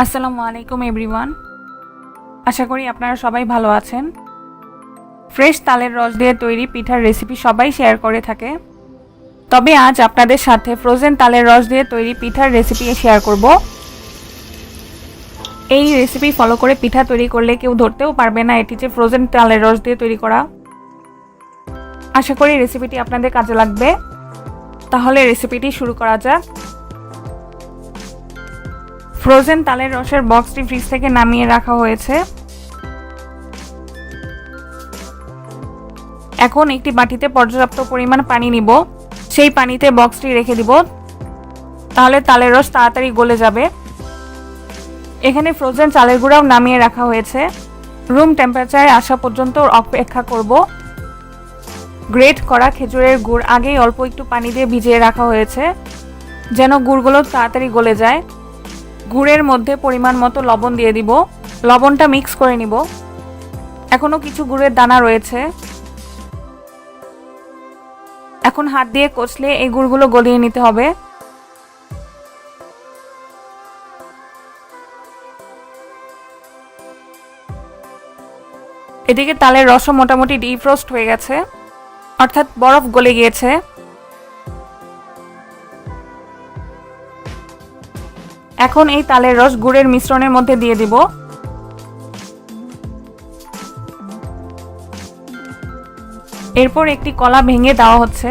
আসসালামু আলাইকুম, এভরিওয়ান। আশা করি আপনারা সবাই ভালো আছেন। ফ্রেশ তালের রস দিয়ে তৈরি পিঠার রেসিপি সবাই শেয়ার করে থাকে। তবে আজ আপনাদের সাথে ফ্রোজেন তালের রস দিয়ে তৈরি পিঠার রেসিপি শেয়ার করব। এই রেসিপি ফলো করে পিঠা তৈরি করলে কেউ ধরতেও পারবে না এটি যে ফ্রোজেন তালের রস দিয়ে তৈরি করা। আশা করি রেসিপিটি আপনাদের কাজে লাগবে। তাহলে রেসিপিটি শুরু করা যাক। ফ্রোজেন তালের রসের বক্সটি ফ্রিজ থেকে নামিয়ে রাখা হয়েছে। এখন একটি বাটিতে পর্যাপ্ত পরিমাণ পানি নিব। সেই পানিতে বক্সটি রেখে দিব। তাহলে তালের রস তাড়াতাড়ি গলে যাবে। এখানে ফ্রোজেন চালের গুঁড়াও নামিয়ে রাখা হয়েছে। রুম টেম্পারেচারে আসা পর্যন্ত অপেক্ষা করব। গ্রেট করা খেজুরের গুড় আগেই অল্প একটু পানি দিয়ে ভিজিয়ে রাখা হয়েছে। যেন গুড়গুলো তাড়াতাড়ি গলে যায়। গুড়ের মধ্যে পরিমাণ মতো লবণ দিয়ে দিব। লবণটা মিক্স করে নিব। এখনও কিছু গুড়ের দানা রয়েছে। এখন হাত দিয়ে কচলে এই গুড়গুলো গলিয়ে নিতে হবে। এদিকে তালের রসও মোটামুটি ডিফ্রোস্ট হয়ে গেছে। অর্থাৎ বরফ গলে গিয়েছে। এখন এই তালের রস গুড়ের মিশ্রণের মধ্যে দিয়ে দিব। এরপর একটি কলা ভেঙে দেওয়া হচ্ছে।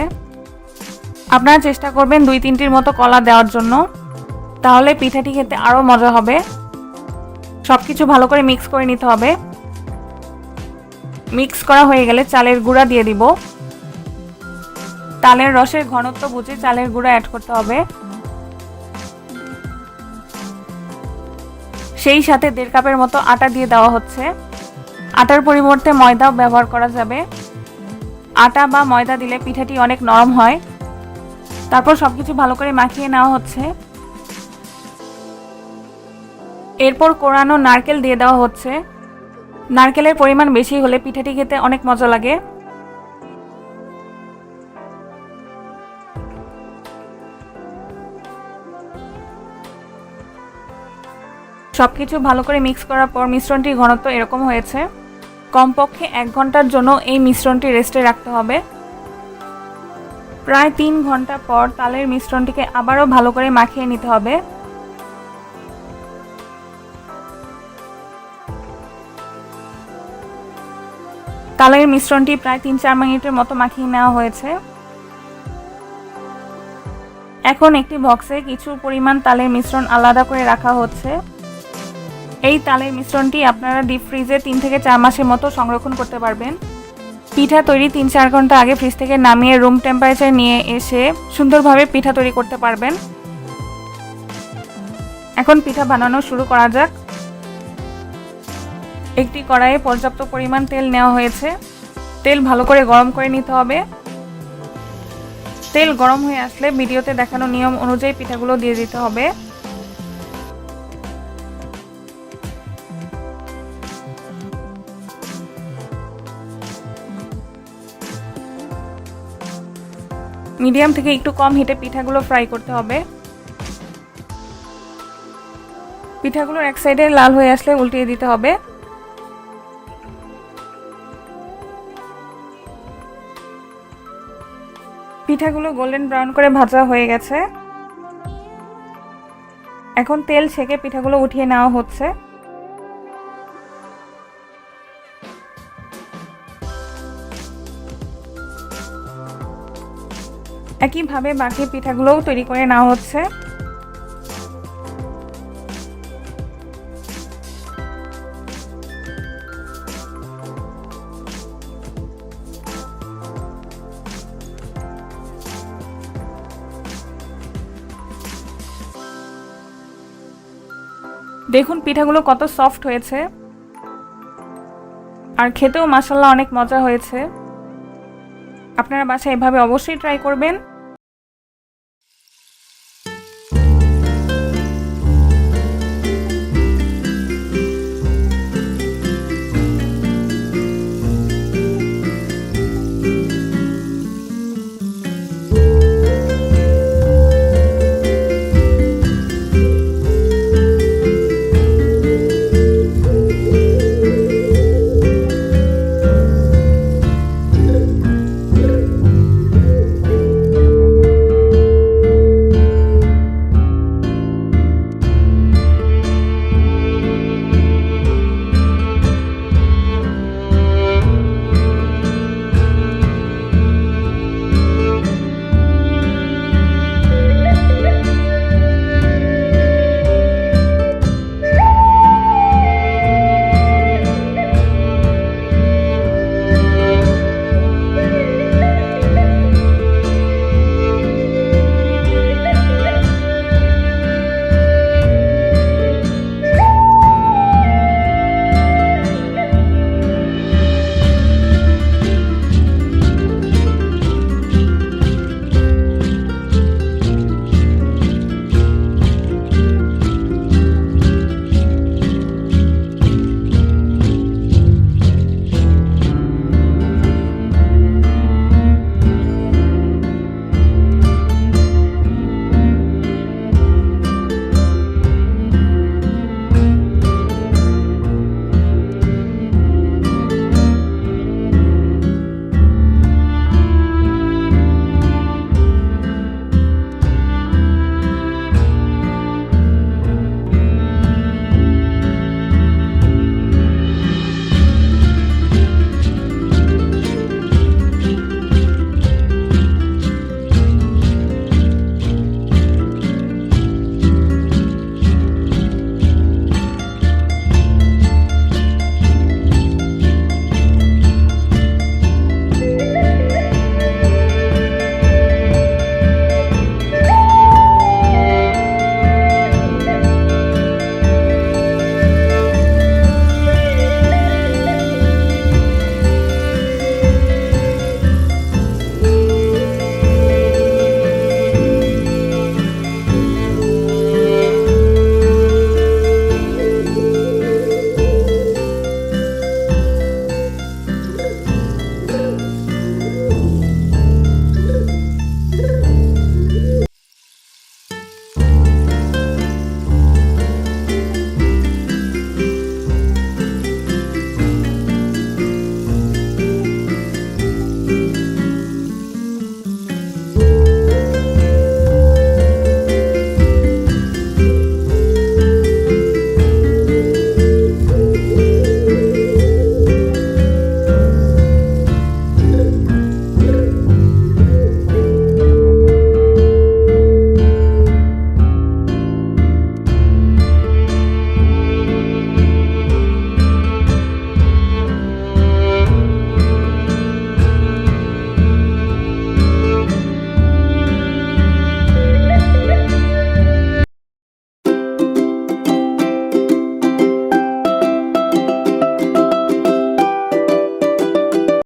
আপনারা চেষ্টা করবেন দুই তিনটির মতো কলা দেওয়ার জন্য। তাহলে পিঠাটি খেতে আরও মজা হবে। সব কিছু ভালো করে মিক্স করে নিতে হবে। মিক্স করা হয়ে গেলে চালের গুঁড়া দিয়ে দিব। তালের রসের ঘনত্ব বুঝে চালের গুঁড়া অ্যাড করতে হবে। সেই সাথে দেড় কাপের মতো আটা দিয়ে দেওয়া হচ্ছে। আটার পরিবর্তে ময়দাও ব্যবহার করা যাবে। আটা বা ময়দা দিলে পিঠাটি অনেক নরম হয়। তারপর সব কিছু ভালো করে মাখিয়ে নেওয়া হচ্ছে। এরপর কোরানো নারকেল দিয়ে দেওয়া হচ্ছে। নারকেলের পরিমাণ বেশি হলে পিঠাটি খেতে অনেক মজা লাগে। সবকিছু ভালো করে মিক্স করার পর মিশ্রণটির ঘনত্ব এরকম হয়েছে। কমপক্ষে এক ঘণ্টার জন্য এই মিশ্রণটি রেস্টে রাখতে হবে। প্রায় তিন ঘণ্টা পর তালের মিশ্রণটিকে আবারও ভালো করে মাখিয়ে নিতে হবে। তালের মিশ্রণটি প্রায় তিন চার মিনিটের মতো মাখিয়ে নেওয়া হয়েছে। এখন একটি বক্সে কিছু পরিমাণ তালের মিশ্রণ আলাদা করে রাখা হচ্ছে। এই তালের মিশ্রণটি আপনারা ডিপ ফ্রিজে তিন থেকে চার মাসের মতো সংরক্ষণ করতে পারবেন। পিঠা তৈরি তিন চার ঘণ্টা আগে ফ্রিজ থেকে নামিয়ে রুম টেম্পারেচার নিয়ে এসে সুন্দরভাবে পিঠা তৈরি করতে পারবেন। এখন পিঠা বানানো শুরু করা যাক। একটি কড়াইয়ে পর্যাপ্ত পরিমাণ তেল নেওয়া হয়েছে। তেল ভালো করে গরম করে নিতে হবে। তেল গরম হয়ে আসলে ভিডিওতে দেখানো নিয়ম অনুযায়ী পিঠাগুলো দিয়ে দিতে হবে। মিডিয়াম থেকে একটু কম হিটে পিঠাগুলো ফ্রাই করতে হবে। পিঠাগুলোর এক সাইডে লাল হয়ে আসলে উল্টিয়ে দিতে হবে। পিঠাগুলো গোল্ডেন ব্রাউন করে ভাজা হয়ে গেছে। এখন তেল ছেঁকে পিঠাগুলো উঠিয়ে নেওয়া হচ্ছে। একইভাবে বাকি পিঠাগুলোও তৈরি করে নেওয়া হচ্ছে। দেখুন পিঠাগুলো কত সফট হয়েছে। আর খেতেও মাসাল্লাহ অনেক মজা হয়েছে। আপনারা বাসায় এভাবে অবশ্যই ট্রাই করবেন।